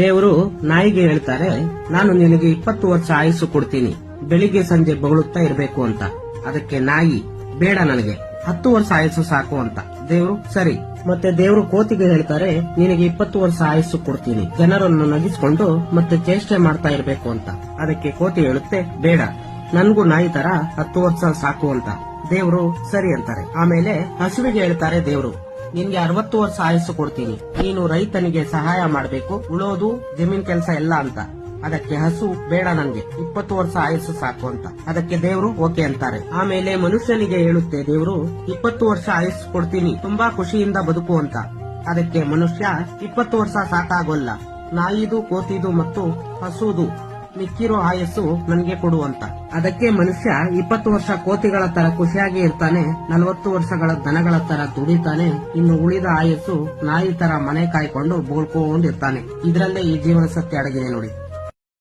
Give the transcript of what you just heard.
ದೇವರು ನಾಯಿಗೆ ಹೇಳ್ತಾರೆ, ನಾನು ನಿನಗೆ ಇಪ್ಪತ್ತು ವರ್ಷ ಆಯಸ್ಸು ಕೊಡ್ತೀನಿ, ಬೆಳಿಗ್ಗೆ ಸಂಜೆ ಬಗಳುತ್ತಾ ಇರಬೇಕು ಅಂತ. ಅದಕ್ಕೆ ನಾಯಿ, ಬೇಡ ನನಗೆ, ಹತ್ತು ವರ್ಷ ಆಯಸ್ಸು ಸಾಕು ಅಂತ. ದೇವರು, ಸರಿ. ಮತ್ತೆ ದೇವರು ಕೋತಿಗೆ ಹೇಳ್ತಾರೆ, ನಿನಗೆ ಇಪ್ಪತ್ತು ವರ್ಷ ಆಯಸ್ಸು ಕೊಡ್ತೀನಿ. ಜನರನ್ನು ನಗಿಸ್ಕೊಂಡು ಮತ್ತೆ ಚೇಷ್ಟೆ ಮಾಡ್ತಾ ಇರಬೇಕು ಅಂತ. ಅದಕ್ಕೆ ಕೋತಿ ಹೇಳುತ್ತೆ, ಬೇಡ. ನನ್ಗೂ ನಾಯಿ ತರ ಹತ್ತು ವರ್ಷ ಸಾಕು ಅಂತ. ದೇವರು, ಸರಿ ಅಂತಾರೆ. ಆಮೇಲೆ ಹಸುವಿಗೆ ಹೇಳ್ತಾರೆ ದೇವರು ನಿನ್ಗೆ ಅರವತ್ತು ವರ್ಷ ಆಯಸ್ಸು ಕೊಡ್ತೀನಿ. ನೀನು ರೈತನಿಗೆ ಸಹಾಯ ಮಾಡಬೇಕು. ಉಳೋದು, ಜಮೀನ್ ಕೆಲಸ ಎಲ್ಲ ಅಂತ. ಅದಕ್ಕೆ ಹಸು ಬೇಡ ನಂಗೆ. ಇಪ್ಪತ್ತು ವರ್ಷ ಆಯಸ್ಸು ಸಾಕು ಅಂತ. ಅದಕ್ಕೆ ದೇವರು ಓಕೆ ಅಂತಾರೆ. ಆಮೇಲೆ ಮನುಷ್ಯನಿಗೆ ಹೇಳುತ್ತೆ, ದೇವರು, ಇಪ್ಪತ್ತು ವರ್ಷ ಆಯಸ್ಸು ಕೊಡ್ತೀನಿ. ತುಂಬಾ ಖುಷಿಯಿಂದ ಬದುಕು ಅಂತ. ಅದಕ್ಕೆ ಮನುಷ್ಯ ಇಪ್ಪತ್ತು ವರ್ಷ ಸಾಕಾಗೋಲ್ಲ. ನಾಯಿದು, ಕೋತಿದು ಮತ್ತು ಹಸುದು. ಮಿಕ್ಕಿರೋ ಆಯಸ್ಸು ನನಗೆ ಕೊಡು ಅಂತ ಅದಕ್ಕೆ ಮನುಷ್ಯ ಇಪ್ಪತ್ತು ವರ್ಷ ಕೋತಿಗಳ ತರ ಖುಷಿಯಾಗಿ ಇರ್ತಾನೆ, ನಲವತ್ತು ವರ್ಷಗಳ ದನಗಳ ತರ ದುಡಿತಾನೆ, ಇನ್ನು ಉಳಿದ ಆಯಸ್ಸು ನಾಯಿ ತರ ಮನೆ ಕಾಯ್ಕೊಂಡು ಬೋಳ್ಕೊಂಡಿರ್ತಾನೆ ಇದರಲ್ಲೇ ಈ ಜೀವನ ಸತ್ಯ ಅಡಗಿದೆ ನೋಡಿ.